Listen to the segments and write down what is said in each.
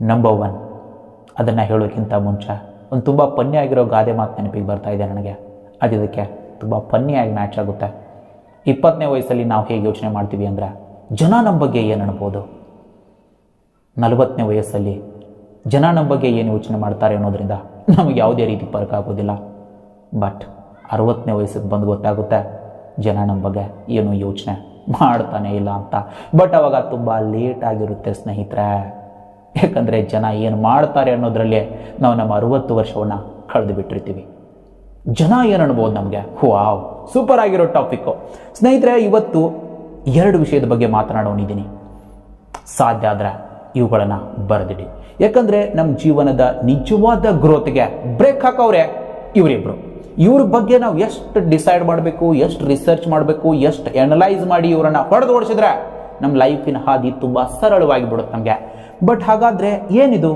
Number one ಅದನ್ನು ಹೇಳೋಕ್ಕಿಂತ ಮುಂಚೆ, ಒಂದು ತುಂಬ ಪನ್ನಿ ಆಗಿರೋ ಗಾದೆ ಮಾತು ನೆನಪಿಗೆ ಬರ್ತಾ ಇದೆ ನನಗೆ. ಅದು ಇದಕ್ಕೆ ತುಂಬ ಫನ್ನಿಯಾಗಿ ಮ್ಯಾಚ್ ಆಗುತ್ತೆ. ಇಪ್ಪತ್ತನೇ ವಯಸ್ಸಲ್ಲಿ ನಾವು ಹೇಗೆ ಯೋಚನೆ ಮಾಡ್ತೀವಿ ಅಂದರೆ, ಜನ ನಮ್ಮ ಬಗ್ಗೆ ಏನು ಅನ್ಬೋದು? ನಲವತ್ತನೇ ವಯಸ್ಸಲ್ಲಿ ಜನ ನಮ್ಮ ಬಗ್ಗೆ ಏನು ಯೋಚನೆ ಮಾಡ್ತಾರೆ ಅನ್ನೋದರಿಂದ ನಮಗೆ ಯಾವುದೇ ರೀತಿ ಫರ್ಕ್ ಆಗೋದಿಲ್ಲ. ಬಟ್ ಅರವತ್ತನೇ ವಯಸ್ಸಿಗೆ ಬಂದು ಗೊತ್ತಾಗುತ್ತೆ, ಜನ ನಮ್ಮ ಬಗ್ಗೆ ಏನು ಯೋಚನೆ ಮಾಡ್ತಾನೆ ಇಲ್ಲ ಅಂತ. ಬಟ್ ಅವಾಗ ತುಂಬ ಲೇಟ್ ಆಗಿರುತ್ತೆ ಸ್ನೇಹಿತರೆ. ಯಾಕಂದರೆ ಜನ ಏನು ಮಾಡ್ತಾರೆ ಅನ್ನೋದರಲ್ಲೇ ನಾವು ನಮ್ಮ ಅರುವತ್ತು ವರ್ಷವನ್ನು ಕಳೆದು ಬಿಟ್ಟಿರ್ತೀವಿ ಜನ ಏನು ಅನ್ಬೋದು ನಮಗೆ? ವಾವ್ ಸೂಪರ್ ಆಗಿರೋ ಟಾಪಿಕ್ಕು ಸ್ನೇಹಿತರೆ, ಇವತ್ತು ಎರಡು ವಿಷಯದ ಬಗ್ಗೆ ಮಾತನಾಡೋನಿದ್ದೀನಿ ಸಾಧ್ಯ ಆದರೆ ಇವುಗಳನ್ನು ಬರೆದಿಡಿ. ಯಾಕಂದರೆ ನಮ್ಮ ಜೀವನದ ನಿಜವಾದ ಗ್ರೋತ್ಗೆ ಬ್ರೇಕ್ ಹಾಕೋರೆ ಇವರಿಬ್ಬರು ಇವ್ರ ಬಗ್ಗೆ ನಾವು ಎಷ್ಟು ಡಿಸೈಡ್ ಮಾಡಬೇಕು, ಎಷ್ಟು ರಿಸರ್ಚ್ ಮಾಡಬೇಕು, ಎಷ್ಟು ಎನಲೈಸ್ ಮಾಡಿ ಇವರನ್ನು ಹೊಡೆದು ಓಡಿಸಿದ್ರೆ ನಮ್ಮ ಲೈಫಿನ ಹಾದಿ ತುಂಬ ಸರಳವಾಗಿ ಬಿಡುತ್ತೆ ನಮಗೆ. ಬಟ್ ಹಾಗಾದರೆ ಏನಿದು?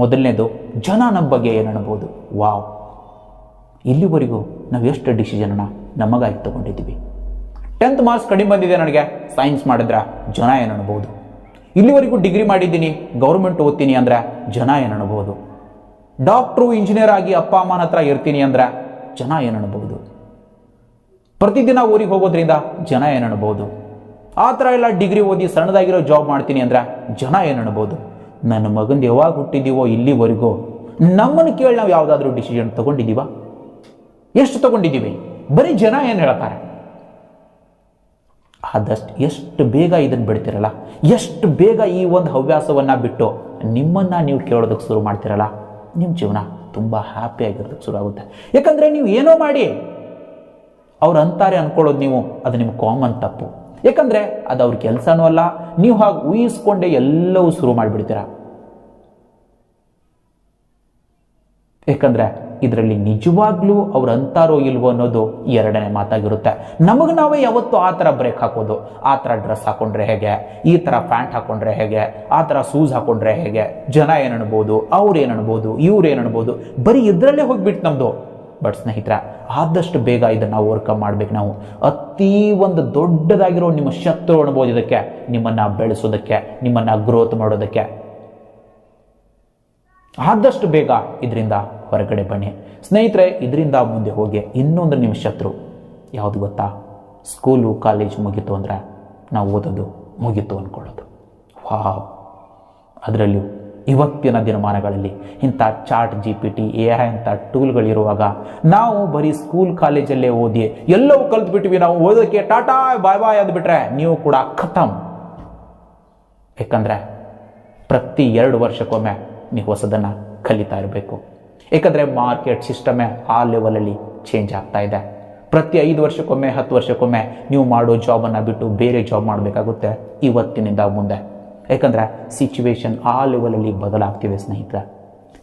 ಮೊದಲನೇದು, ಜನ ನಮ್ಮ ಬಗ್ಗೆ ಏನು ಅನ್ಬೋದು ವಾವ್. ಇಲ್ಲಿವರೆಗೂ ನಾವು ಎಷ್ಟು ಡಿಸಿಷನ್ನ ನಮಗಾಗಿ ತೊಗೊಂಡಿದ್ದೀವಿ. ಟೆಂತ್ ಮಾರ್ಕ್ಸ್ ಕಡಿಮೆ ಬಂದಿದೆ ನನಗೆ. ಸೈನ್ಸ್ ಮಾಡಿದ್ರೆ ಜನ ಏನು ಅನ್ಬೋದು ಇಲ್ಲಿವರೆಗೂ ಡಿಗ್ರಿ ಮಾಡಿದ್ದೀನಿ ಗೌರ್ಮೆಂಟ್ ಓದ್ತೀನಿ ಅಂದರೆ ಜನ ಏನು ಅನ್ಬೋದು ಡಾಕ್ಟ್ರು ಇಂಜಿನಿಯರ್ ಆಗಿ ಅಪ್ಪ ಅಮ್ಮನ ಹತ್ರ ಇರ್ತೀನಿ ಅಂದರೆ ಜನ ಏನು ಅನ್ಬೋದು ಪ್ರತಿದಿನ ಊರಿಗೆ ಹೋಗೋದ್ರಿಂದ ಜನ ಏನು ಅನ್ಬೋದು ಆ ಥರ ಎಲ್ಲ ಡಿಗ್ರಿ ಓದಿ ಸಣ್ಣದಾಗಿರೋ ಜಾಬ್ ಮಾಡ್ತೀನಿ ಅಂದ್ರೆ ಜನ ಏನು ಅನ್ಬೋದು? ನನ್ನ ಮಗಂದು ಯಾವಾಗ ಹುಟ್ಟಿದ್ದೀವೋ ಇಲ್ಲಿವರೆಗೂ? ನಮ್ಮನ್ನು ಕೇಳಿ ನಾವು ಯಾವುದಾದ್ರೂ ಡಿಸಿಷನ್ ತೊಗೊಂಡಿದ್ದೀವ? ಎಷ್ಟು ತಗೊಂಡಿದ್ದೀವಿ? ಬರೀ ಜನ ಏನು ಹೇಳ್ತಾರೆ? ಆದಷ್ಟು ಎಷ್ಟು ಬೇಗ ಇದನ್ನು ಬಿಡ್ತಿರಲ್ಲ? ಎಷ್ಟು ಬೇಗ ಈ ಒಂದು ಹವ್ಯಾಸವನ್ನು ಬಿಟ್ಟು ನಿಮ್ಮನ್ನು ನೀವು ಕೇಳೋದಕ್ಕೆ ಶುರು ಮಾಡ್ತಿರಲ್ಲ? ನಿಮ್ಮ ಜೀವನ ತುಂಬ ಹ್ಯಾಪಿಯಾಗಿರೋದಕ್ಕೆ ಶುರು ಆಗುತ್ತೆ. ಯಾಕಂದರೆ ನೀವು ಏನೋ ಮಾಡಿ. ಅವ್ರು ಅಂತಾರೆ ಅಂದ್ಕೊಳ್ಳೋದು ನೀವು, ಅದು ನಿಮ್ಮ ಕಾಮನ್ ತಪ್ಪು. ಯಾಕಂದರೆ ಅದು ಅವ್ರ ಕೆಲಸನೂ ಅಲ್ಲ. ನೀವು ಹಾಗೆ ಊಹಿಸ್ಕೊಂಡೇ ಎಲ್ಲವೂ ಶುರು ಮಾಡಿಬಿಡ್ತೀರ? ಯಾಕಂದರೆ ಇದರಲ್ಲಿ ನಿಜವಾಗ್ಲೂ ಅವ್ರು ಅಂತಾರೋ ಇಲ್ವೋ ಅನ್ನೋದು ಎರಡನೇ ಮಾತಾಗಿರುತ್ತೆ. ನಮಗೆ ನಾವೇ ಯಾವತ್ತು ಆ ಥರ ಬ್ರೇಕ್ ಹಾಕೋದು. ಆ ಥರ ಡ್ರೆಸ್ ಹಾಕೊಂಡ್ರೆ ಹೇಗೆ? ಈ ಥರ ಪ್ಯಾಂಟ್ ಹಾಕೊಂಡ್ರೆ ಹೇಗೆ? ಆ ಥರ ಶೂಸ್ ಹಾಕೊಂಡ್ರೆ ಹೇಗೆ? ಜನ ಏನು ಅನ್ಬೋದು? ಅವ್ರು ಏನು ಅನ್ಬೋದು? ಇವ್ರು ಏನು ಅನ್ಬೋದು? ಬರೀ ಇದರಲ್ಲೇ ಹೋಗ್ಬಿಟ್ಟು ನಮ್ಮದು ಬಟ್ ಸ್ನೇಹಿತರ, ಆದಷ್ಟು ಬೇಗ ಇದನ್ನು ಓವರ್ಕಮ್ ಮಾಡ್ಬೇಕು ನಾವು. ಅತಿ ಒಂದು ದೊಡ್ಡದಾಗಿರೋ ನಿಮ್ಮ ಶತ್ರು ಇದಕ್ಕೆ, ನಿಮ್ಮನ್ನು ಬೆಳೆಸೋದಕ್ಕೆ, ನಿಮ್ಮನ್ನು ಗ್ರೋತ್ ಮಾಡೋದಕ್ಕೆ. ಆದಷ್ಟು ಬೇಗ ಇದರಿಂದ ಹೊರಗಡೆ ಬನ್ನಿ. ಸ್ನೇಹಿತರೆ, ಇದರಿಂದ ಮುಂದೆ ಹೋಗಿ ಇನ್ನೊಂದು ನಿಮ್ಮ ಶತ್ರು. ಯಾವುದು ಗೊತ್ತಾ? ಸ್ಕೂಲು ಕಾಲೇಜ್ ಮುಗೀತು ಅಂದರೆ ನಾವು ಓದೋದು ಮುಗೀತು ಅಂದ್ಕೊಳ್ಳೋದು ವಾವ್ ಅದರಲ್ಲೂ ಇವತ್ತಿನ ದಿನಮಾನಗಳಲ್ಲಿ ಇಂಥ chat G P T A I ಅಂತ ಟೂಲ್ಗಳಿರುವಾಗ ನಾವು ಬರೀ ಸ್ಕೂಲ್ ಕಾಲೇಜಲ್ಲೇ ಓದಿ ಎಲ್ಲವೂ ಕಲ್ತ್ಬಿಟ್ವಿ ನಾವು ಓದೋಕ್ಕೆ ಟಾಟಾ, ಬಾಯ್ ಬಾಯ್ ಅಂದ್ಬಿಟ್ರೆ ನೀವು ಕೂಡ ಖತಮ್. ಯಾಕಂದರೆ ಪ್ರತಿ ಎರಡು ವರ್ಷಕ್ಕೊಮ್ಮೆ ನೀವು ಹೊಸದನ್ನು ಕಲಿತಾ ಇರಬೇಕು. ಏಕೆಂದರೆ ಮಾರ್ಕೆಟ್ ಸಿಸ್ಟಮೇ ಆ ಲೆವೆಲಲ್ಲಿ ಚೇಂಜ್ ಆಗ್ತಾ ಇದೆ. ಪ್ರತಿ ಐದು ವರ್ಷಕ್ಕೊಮ್ಮೆ, ಹತ್ತು ವರ್ಷಕ್ಕೊಮ್ಮೆ ನೀವು ಮಾಡೋ ಜಾಬನ್ನು ಬಿಟ್ಟು ಬೇರೆ ಜಾಬ್ ಮಾಡಬೇಕಾಗುತ್ತೆ. ಇವತ್ತಿನಿಂದ ಮುಂದೆ ಯಾಕಂದರೆ ಸಿಚುವೇಶನ್ ಆ ಲೆವೆಲಲ್ಲಿ ಬದಲಾಗ್ತಿವೆ ಸ್ನೇಹಿತರೆ.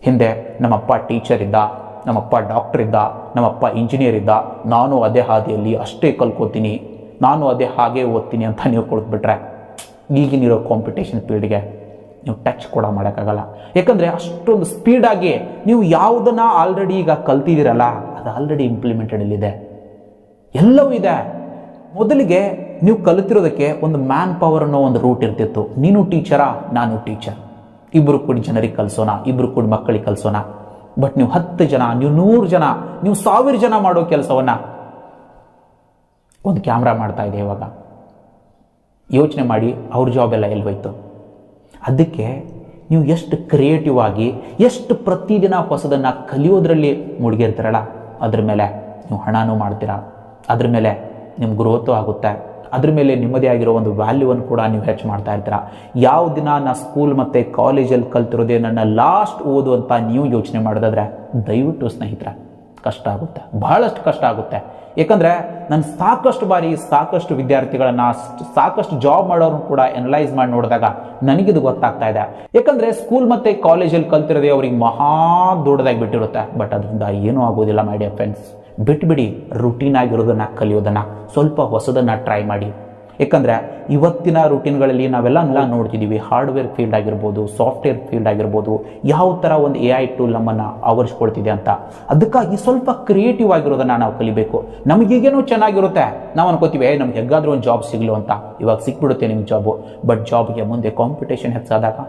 ಹಿಂದೆ ನಮ್ಮಪ್ಪ ಟೀಚರ್ ಇದ್ದ, ನಮ್ಮಪ್ಪ ಡಾಕ್ಟರ್ ಇದ್ದ, ನಮ್ಮಪ್ಪ ಇಂಜಿನಿಯರ್ ಇದ್ದ, ನಾನು ಅದೇ ಹಾದಿಯಲ್ಲಿ ಅಷ್ಟೇ ಕಲ್ಕೋತೀನಿ, ನಾನು ಅದೇ ಹಾಗೆ ಓದ್ತೀನಿ ಅಂತ ನೀವು ಕೊಡ್ಬಿಟ್ರೆ ಈಗಿನಿರೋ ಕಾಂಪಿಟೇಷನ್ ಫೀಲ್ಡ್ಗೆ ನೀವು ಟಚ್ ಕೂಡ ಮಾಡೋಕ್ಕಾಗಲ್ಲ. ಯಾಕಂದರೆ ಅಷ್ಟೊಂದು ಸ್ಪೀಡಾಗಿ ನೀವು ಯಾವುದನ್ನು ಆಲ್ರೆಡಿ ಈಗ ಕಲ್ತಿದ್ದೀರಲ್ಲ, ಅದು ಆಲ್ರೆಡಿ ಇಂಪ್ಲಿಮೆಂಟೆಡಲ್ಲಿದೆ ಎಲ್ಲವೂ ಇದೆ. ಮೊದಲಿಗೆ ನೀವು ಕಲಿತಿರೋದಕ್ಕೆ ಒಂದು ಮ್ಯಾನ್ ಪವರ್ ಅನ್ನೋ ಒಂದು ರೂಟ್ ಇರ್ತಿತ್ತು. ನೀನು ಟೀಚರಾ ನಾನು ಟೀಚರ್ ಇಬ್ಬರು ಕೂಡಿ ಜನರಿಗೆ ಕಲಿಸೋಣ ಇಬ್ಬರು ಕೂಡಿ ಮಕ್ಕಳಿಗೆ ಕಲಿಸೋಣ. ಬಟ್ ನೀವು ಹತ್ತು ಜನ, ನೀವು ನೂರು ಜನ, ನೀವು ಸಾವಿರ ಜನ ಮಾಡೋ ಕೆಲಸವನ್ನು ಒಂದು ಕ್ಯಾಮ್ರಾ ಮಾಡ್ತಾ ಇದೆ ಇವಾಗ. ಯೋಚನೆ ಮಾಡಿ, ಅವ್ರ ಜಾಬ್ ಎಲ್ಲ ಎಲ್ಲಿ ಅದಕ್ಕೆ ನೀವು ಎಷ್ಟು ಕ್ರಿಯೇಟಿವ್ ಆಗಿ, ಎಷ್ಟು ಪ್ರತಿದಿನ ಹೊಸದನ್ನು ಕಲಿಯೋದ್ರಲ್ಲಿ ಮುಳುಗಿರ್ತೀರಲ್ಲ, ಅದ್ರ ಮೇಲೆ ನೀವು ಹಣನೂ ಮಾಡ್ತೀರಾ? ಅದ್ರ ಮೇಲೆ ನಿಮ್ಮ ಗ್ರೋತು ಆಗುತ್ತೆ. ಅದ್ರ ಮೇಲೆ ನಿಮ್ಮದೇ ಆಗಿರೋ ಒಂದು ವ್ಯಾಲ್ಯೂವನ್ನು ಕೂಡ ನೀವು ಹೆಚ್ಚು ಮಾಡ್ತಾ ಇರ್ತೀರಾ. ಯಾವ ದಿನ ನಾನು ಸ್ಕೂಲ್ ಮತ್ತು ಕಾಲೇಜಲ್ಲಿ ಕಲ್ತಿರೋದೇ ನನ್ನ ಲಾಸ್ಟ್ ಓದು ಅಂತ ನೀವು ಯೋಚನೆ ಮಾಡೋದಾದ್ರೆ ದಯವಿಟ್ಟು ಸ್ನೇಹಿತರ, ಕಷ್ಟ ಆಗುತ್ತೆ. ಬಹಳಷ್ಟು ಕಷ್ಟ ಆಗುತ್ತೆ. ಏಕೆಂದರೆ ನಾನು ಸಾಕಷ್ಟು ಬಾರಿ ಸಾಕಷ್ಟು ವಿದ್ಯಾರ್ಥಿಗಳನ್ನು ಸಾಕಷ್ಟು ಜಾಬ್ ಮಾಡೋರು ಕೂಡ ಎನಲೈಸ್ ಮಾಡಿ ನೋಡಿದಾಗ ನನಗಿದು ಗೊತ್ತಾಗ್ತಾ ಇದೆ. ಯಾಕಂದರೆ ಸ್ಕೂಲ್ ಮತ್ತು ಕಾಲೇಜಲ್ಲಿ ಕಲ್ತಿರೋದೇ ಅವ್ರಿಗೆ ಮಹಾ ದೊಡ್ಡದಾಗಿ ಬಿಟ್ಟಿರುತ್ತೆ. ಬಟ್ ಅದರಿಂದ ಏನೂ ಆಗೋದಿಲ್ಲ ಮೈ ಡಿಯರ್ ಫ್ರೆಂಡ್ಸ್ ಬಿಟ್ಬಿಡಿ ರುಟೀನ್ ಆಗಿರೋದನ್ನು ಕಲಿಯೋದನ್ನು. ಸ್ವಲ್ಪ ಹೊಸದನ್ನು ಟ್ರೈ ಮಾಡಿ. ಏಕೆಂದರೆ, ಇವತ್ತಿನ ರೂಟೀನ್ಗಳಲ್ಲಿ ನಾವೆಲ್ಲ ನೋಡ್ತಿದ್ದೀವಿ ಹಾರ್ಡ್ವೇರ್ ಫೀಲ್ಡ್ ಆಗಿರ್ಬೋದು ಸಾಫ್ಟ್ವೇರ್ ಫೀಲ್ಡ್ ಆಗಿರ್ಬೋದು, ಯಾವ ಥರ ಒಂದು ಎ ಐ ಟೂಲ್ ನಮ್ಮನ್ನು ಆವರಿಸ್ಕೊಳ್ತಿದೆ ಅಂತ. ಅದಕ್ಕಾಗಿ ಸ್ವಲ್ಪ ಕ್ರಿಯೇಟಿವ್ ಆಗಿರೋದನ್ನು ನಾವು ಕಲಿಬೇಕು. ನಮಗೀಗೇನೋ ಚೆನ್ನಾಗಿರುತ್ತೆ. ನಾವು ಅನ್ಕೋತೀವಿ ನಮ್ಗೆ ಹೆಗ್ಗಾದ್ರೂ ಒಂದು ಜಾಬ್ ಸಿಗಲು ಅಂತ. ಇವಾಗ ಸಿಕ್ಬಿಡುತ್ತೆ ನಿಮ್ಮ ಜಾಬು ಬಟ್ ಜಾಬ್ಗೆ ಮುಂದೆ ಕಾಂಪಿಟೇಷನ್ ಹೆಚ್ಚಾದಾಗ,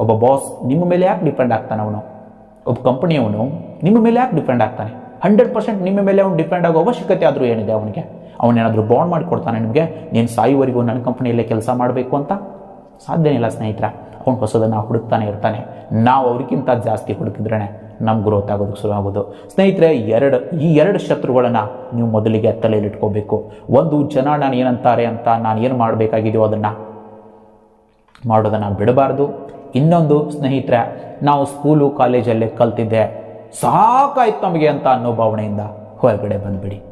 ಒಬ್ಬ ಬಾಸ್ ನಿಮ್ಮ ಮೇಲೆ ಯಾಕೆ ಡಿಪೆಂಡ್ ಆಗ್ತಾನೆ ಅವನು? ಒಬ್ಬ ಕಂಪ್ನಿಯವನು ನಿಮ್ಮ ಮೇಲೆ ಯಾಕೆ ಡಿಪೆಂಡ್ ಆಗ್ತಾನೆ? ಹಂಡ್ರೆಡ್ ಪರ್ಸೆಂಟ್ ನಿಮ್ಮ ಮೇಲೆ ಅವ್ನು ಡಿಪೆಂಡ್ ಆಗೋ ಅವಶ್ಯಕತೆ ಆದರೂ ಏನಿದೆ ಅವನಿಗೆ. ಅವನೇನಾದರೂ ಬಾಂಡ್ ಮಾಡಿಕೊಡ್ತಾನೆ ನಿಮಗೆ, ನೀನು ಸಾಯುವರೆಗೂ ನನ್ನ ಕಂಪ್ನಿಯಲ್ಲೇ ಕೆಲಸ ಮಾಡಬೇಕು ಅಂತ? ಸಾಧ್ಯನೇ ಇಲ್ಲ ಸ್ನೇಹಿತರ. ಅವ್ನು ಹೊಸದನ್ನು ಹುಡುಕ್ತಾನೆ ಇರ್ತಾನೆ. ನಾವು ಅವ್ರಿಗಿಂತ ಜಾಸ್ತಿ ಹುಡುಕಿದ್ರೇ ನಮ್ಮ ಗ್ರೋತ್ ಆಗೋದಕ್ಕೆ ಶುರು ಆಗೋದು. ಸ್ನೇಹಿತರೆ, ಎರಡು, ಈ ಎರಡು ಶತ್ರುಗಳನ್ನು ನೀವು ಮೊದಲಿಗೆ ತಲೆಯಲ್ಲಿಟ್ಕೋಬೇಕು. ಒಂದು, ಜನ ನಾನು ಏನಂತಾರೆ ಅಂತ ನಾನು ಏನು ಮಾಡಬೇಕಾಗಿದೆಯೋ ಅದನ್ನು ಮಾಡೋದನ್ನು ಬಿಡಬಾರ್ದು. ಇನ್ನೊಂದು, ಸ್ನೇಹಿತರೆ, ನಾವು ಸ್ಕೂಲು ಕಾಲೇಜಲ್ಲೇ ಕಲ್ತಿದ್ದೆ. ಸಾಕಾಯ್ತು ನಮಗೆ ಅಂತ ಅನ್ನೋ ಭಾವನೆಯಿಂದ ಹೊರಗಡೆ ಬಂದುಬಿಡಿ.